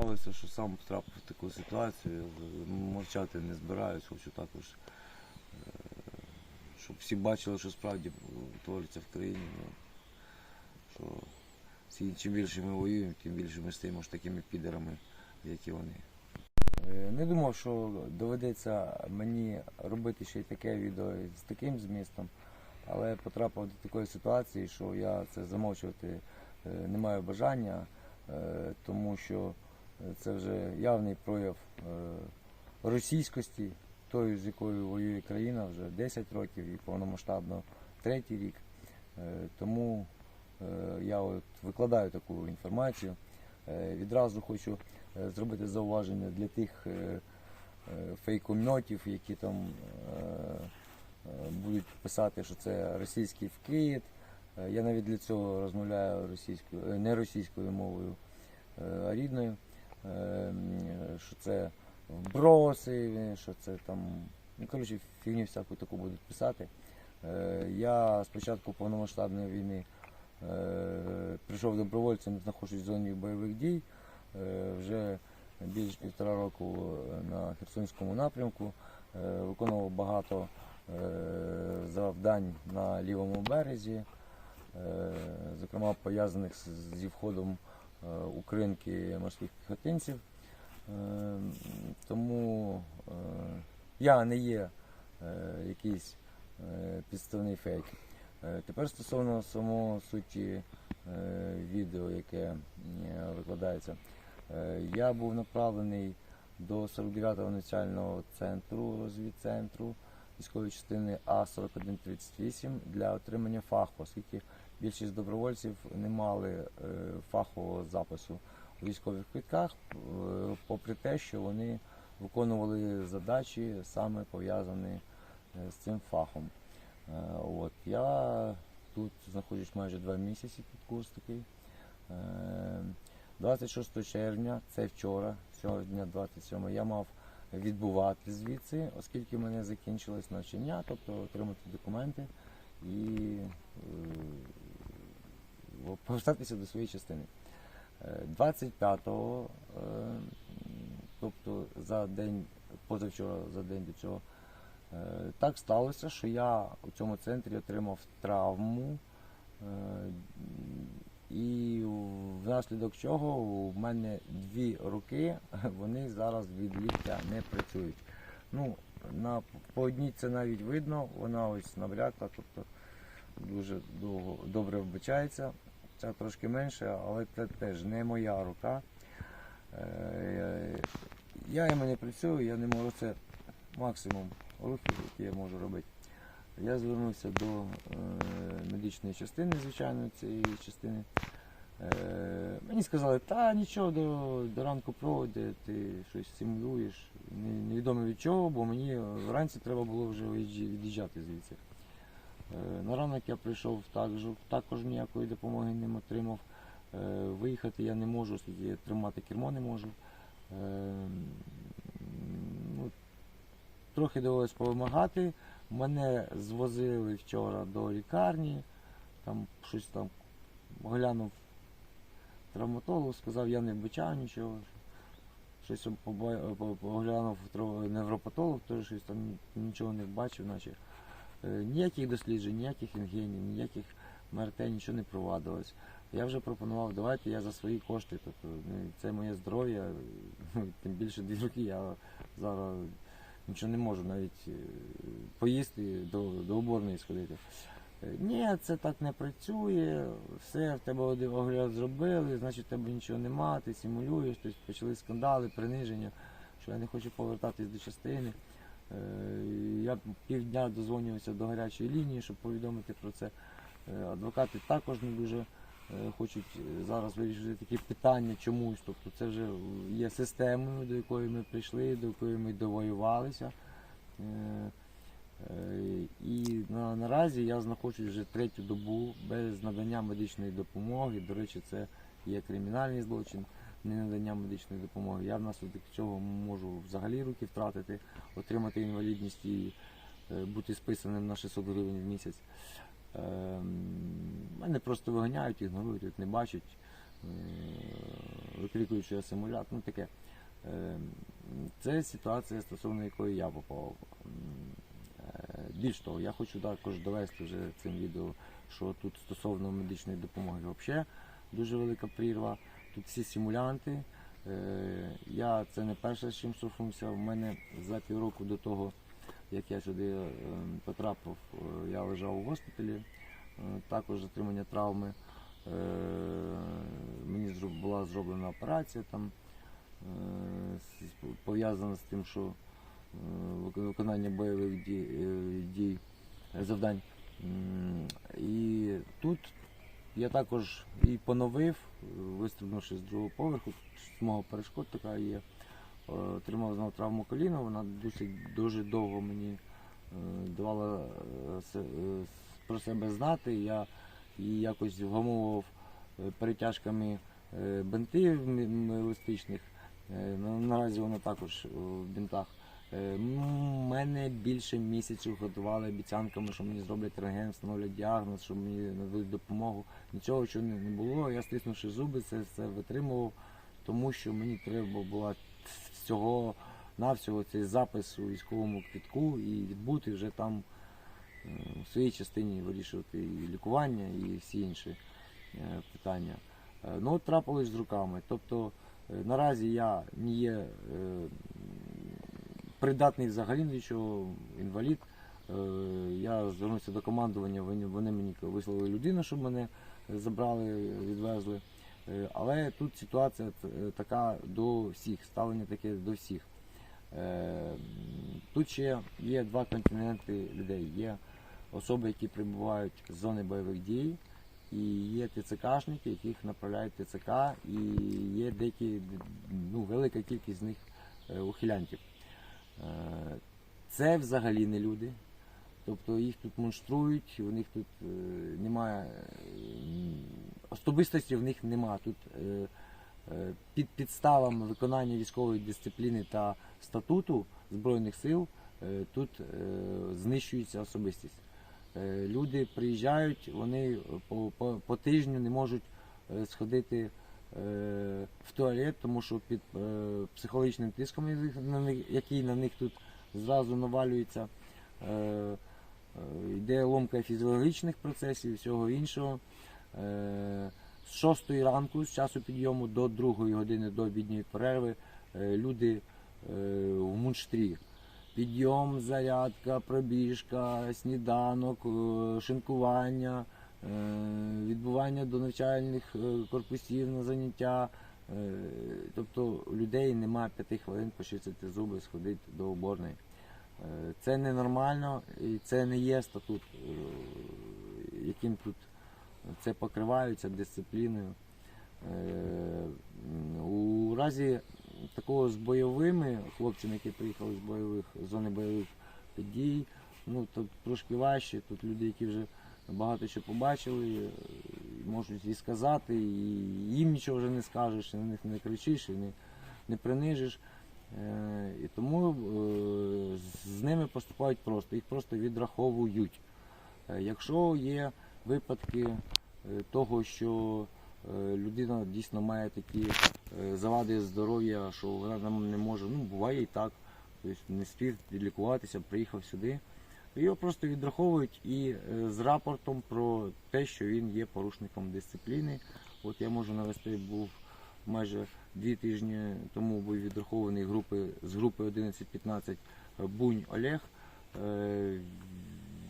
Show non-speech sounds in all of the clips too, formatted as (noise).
сталося, що сам потрапив в таку ситуацію. Мовчати не збираюсь, хочу також, е, щоб всі бачили, що справді твориться в країні. ну, Що чим більше ми воюємо, тим більше ми стаємо ж такими підерами, як і вони. Е, Не думав, що доведеться мені робити ще й таке відео з таким змістом, але потрапив до такої ситуації, що я це замовчувати е, не маю бажання, тому що це вже явний прояв е, російськості, тої, з якою воює країна вже 10 років і повномасштабно третій рік. Е, Тому е, я от викладаю таку інформацію. Відразу хочу зробити зауваження для тих фейкомьотів, які там будуть писати, що це російський вкид. Я навіть для цього розмовляю російською, не російською мовою, а рідною, що це вброси, що це там, ну коротше, фігню всяку таку будуть писати. Е, Я з початку повномасштабної війни е, прийшов добровольцем, знаходжусь в зоні бойових дій. Е, Вже більш півтора року на Херсонському напрямку. Виконував багато завдань на лівому березі, зокрема пов'язаних зі входом укринки морських піхотинців. Е, Тому е, я не є е, якийсь е, підставний фейк. Е, Тепер стосовно самого суті е, відео, яке е, викладається, Е, я був направлений до 49-го навчального центру, розвідцентру військової частини А4138 для отримання фаху, оскільки більшість добровольців не мали е, фахового запису у військових квитках, е, попри те, що вони виконували задачі саме пов'язані е, з цим фахом. От, я тут знаходжусь майже два місяці під курс такий. Е, 26 червня, це вчора, сьогодні 27, я мав відбувати звідси, оскільки в мене закінчилось навчання, тобто отримати документи і повертатися до своєї частини. Е, 25-го, е, тобто за день, позавчора, за день до цього, е, так сталося, що я у цьому центрі отримав травму. е, І внаслідок чого у мене дві руки, (laughs) вони зараз від ліктя не працюють. Ну, на, по одній це навіть видно, вона ось набрякла, тобто дуже довго, добре вбачається. Ця трошки менше, але це теж не моя рука. Е, Я йому не працюю, я не можу це максимум рухів, які я можу робити. Я звернувся до е, медичної частини, звичайно, цієї частини. Е, мені сказали, та нічого до, до ранку проводи, ти щось симулюєш. Невідомо від чого, бо мені вранці треба було вже від'їжджати звідси. Е, на ранок я прийшов також, також ніякої допомоги не отримав. Е, виїхати я не можу, оскільки тримати кермо не можу. Е, ну, трохи довелось повимагати. Мене звозили вчора до лікарні, там щось там глянув травматолог, сказав, я не вбачаю нічого. Щось поглянув невропатолог, теж щось там нічого не бачив, наче ніяких досліджень, ніяких рентгенів, ніяких МРТ, нічого не провадилось. Я вже пропонував, давайте я за свої кошти, тобто ну, це моє здоров'я, (laughs) ну, тим більше дві роки я зараз нічого не можу навіть е, поїсти до, до уборної сходити. Е, Ні, це так не працює, все, в тебе огляд зробили, значить в тебе нічого нема, ти симулюєш, тобто почали скандали, приниження, що я не хочу повертатись до частини. Е, Я півдня дозвонювався до гарячої лінії, щоб повідомити про це. Е, Адвокати також не дуже е, хочуть зараз вирішити такі питання чомусь. Тобто це вже є системою, до якої ми прийшли, до якої ми довоювалися. І на, наразі я знаходжусь вже третю добу без надання медичної допомоги. До речі, це є кримінальний злочин, не надання медичної допомоги. Я внаслідок цього можу взагалі руки втратити, отримати інвалідність і е, бути списаним на 600 гривень в місяць. Ем, Мене просто виганяють, ігнорують, не бачать. викрикують, що я симулянт, ну таке. Е, Це ситуація, стосовно якої я попав. Е, Більш того, я хочу також довести вже цим відео, що тут стосовно медичної допомоги взагалі дуже велика прірва. Тут всі симулянти. Е, Я це не перше, з чим стосувався. У мене за півроку до того, як я сюди е, потрапив, е, я лежав у госпіталі, також затримання травми. Мені була зроблена операція там, пов'язана з тим, що виконання бойових дій, завдань. І тут я також і поновив, е, вистрибнувши з другого поверху, з мого перешкод така є. Е, Отримав знову травму коліна, вона досить дуже довго мені е, давала е, е, про себе знати. Я її якось вгамовував е, перетяжками е, бинтів еластичних. Е, Наразі вона також е, в бінтах. Е, м, Мене більше місяців годували обіцянками, що мені зроблять рентген, встановлять діагноз, що мені нададуть допомогу. Нічого що не було. Я стиснувши зуби, це все витримував, тому що мені треба було всього навсього цей запис у військовому квітку і відбути вже там е, в своїй частині вирішувати і лікування, і всі інші е, питання. Ну, от трапилось з руками. Тобто наразі я не є придатний взагалі до чого, інвалід. Е, Я звернувся до командування, вони, мені вислали людину, щоб мене забрали, відвезли. Е, Але тут ситуація е, така до всіх, ставлення таке до всіх. Тут ще є два континенти людей. Є особи, які прибувають з зони бойових дій, і є ТЦКшники, яких направляють ТЦК, і є деякі, ну, велика кількість з них ухилянтів. Е, Це взагалі не люди. Тобто їх тут монструють, у них тут е, немає особистості в них немає. Тут е, е, під підставами виконання військової дисципліни та статуту Збройних сил е, тут е, знищується особистість. Е, Люди приїжджають, вони по, по, по тижню не можуть е, сходити е, в туалет, тому що під е, психологічним тиском, який на них- тут зразу навалюється, е, е, йде ломка фізіологічних процесів і всього іншого. Е, З 6 ранку, з часу підйому до 2 години до обідньої перерви, е, люди е, в мунштрі. Підйом, зарядка, пробіжка, сніданок, е, шинкування, е, відбування до навчальних е, корпусів на заняття. Е, Тобто людей немає п'яти хвилин почистити зуби, сходити до уборної. Е, Це ненормально і це не є статут, е, яким тут це покриваються дисципліною. Е, У разі такого з бойовими хлопцями, які приїхали з бойових з зони бойових дій, ну тут трошки важче. Тут люди, які вже багато що побачили, е, можуть і сказати, і їм нічого вже не скажеш, і на них не кричиш, і не, не принижиш. Е, І тому е, з ними поступають просто, їх просто відраховують. Якщо є випадки того, що людина дійсно має такі завади здоров'я, що вона не може, ну буває і так, тобто не спів лікуватися, приїхав сюди. Його просто відраховують і е, з рапортом про те, що він є порушником дисципліни. От я можу навести, був майже дві тижні тому був відрахований групи, з групи 11-15 Бунь Олег. Е,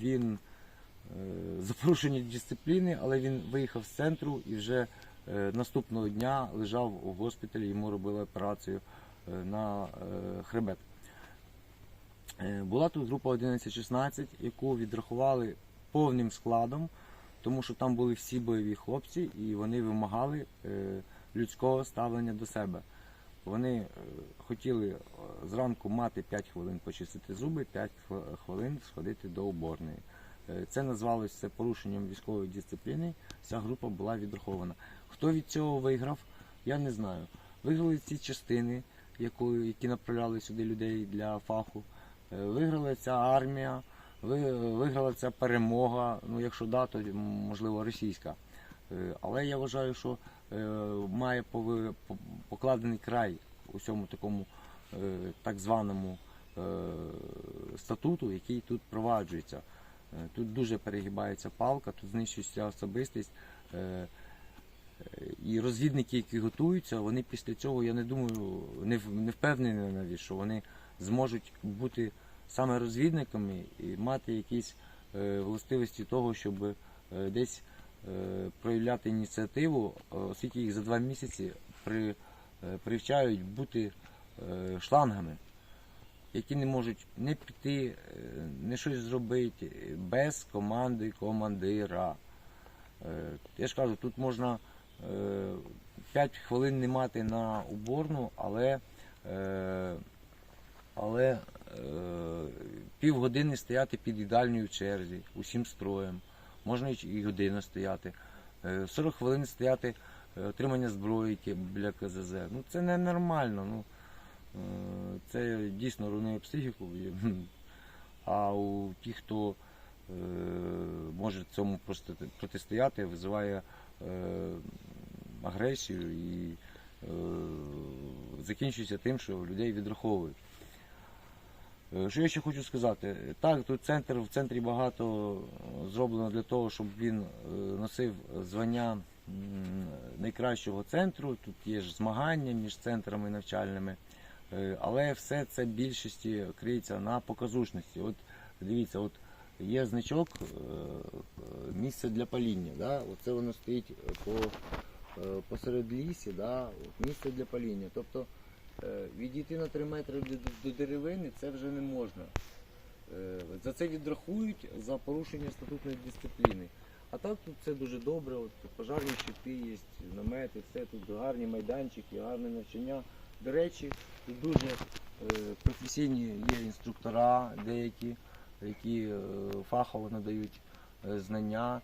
Він е, за порушення дисципліни, але він виїхав з центру і вже е, наступного дня лежав у госпіталі, йому робили операцію е, на е, хребет. Е, Була тут група 11-16, яку відрахували повним складом, тому що там були всі бойові хлопці і вони вимагали е, людського ставлення до себе. Вони е, хотіли зранку мати 5 хвилин почистити зуби, 5 хвилин сходити до уборної. Це назвалося порушенням військової дисципліни. Вся група була відрахована. Хто від цього виграв, я не знаю. Виграли ці частини, які направляли сюди людей для фаху. Виграла ця армія, виграла ця перемога. Ну, якщо да, то можливо російська. Е, Але я вважаю, що е, має покладений край усьому такому е, так званому статуту, який тут проваджується. Тут дуже перегибається палка, тут знищується особистість. І розвідники, які готуються, вони після цього, я не думаю, не, в- не впевнений навіть, що вони зможуть бути саме розвідниками і мати якісь е, властивості того, щоб е, десь е, проявляти ініціативу, оскільки їх за два місяці при, привчають бути шлангами, які не можуть не піти, не щось зробити без команди командира. Я ж кажу, тут можна 5 хвилин не мати на уборну, але, але е, півгодини стояти під їдальною в черзі, усім строєм. Можна і годину стояти. Е, 40 хвилин стояти е, отримання зброї біля КЗЗ. Ну це ненормально. Ну, е, це дійсно руйнує психіку. А у тих, хто е, може цьому протистояти, визиває е, агресію і е, закінчується тим, що людей відраховують. Е, Що я ще хочу сказати? Так, тут центр, в центрі багато е, зроблено для того, щоб він е, носив звання найкращого центру. Тут є ж змагання між центрами навчальними. Але все це в більшості криється на показушності. От дивіться, от є значок місце для паління. Да? Оце воно стоїть по, посеред лісі, да? от місце для паління. Тобто відійти на 3 метри до, деревини це вже не можна. Е, За це відрахують за порушення статутної дисципліни. А так тут все дуже добре, от пожарні щити є, намети, все тут гарні майданчики, гарне навчання. До речі, тут дуже е, професійні є інструктора деякі, які е, фахово надають е, знання.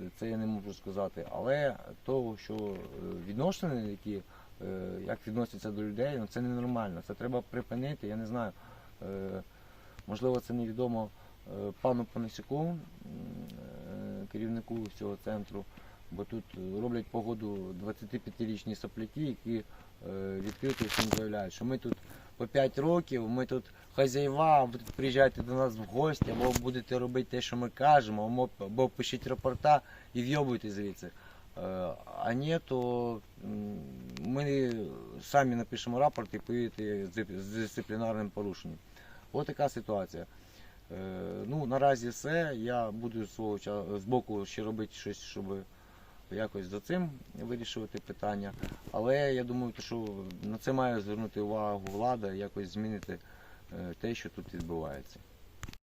Е, це- я не можу сказати. Але того, що е, відносини, які е, як відносяться до людей, ну це ненормально. Це треба припинити. Я не знаю. Е, Можливо, це невідомо е, пану Панасюку, е, керівнику цього центру, бо тут роблять погоду 25-річні сопляки, які е, відкрито всім заявляють, що ми тут по 5 років, ми тут хазяїва, ви тут до нас в гості, або будете робити те, що ми кажемо, або пишіть рапорта і вйобуйте звідси. А ні, то ми самі напишемо рапорт і поїдете з- дисциплінарним порушенням. Ось така ситуація. Е, Ну, наразі все. Я буду свого з боку ще робити щось, щоб якось за цим вирішувати питання. Але я думаю, що на це має звернути увагу влада якось змінити е, те, що тут відбувається.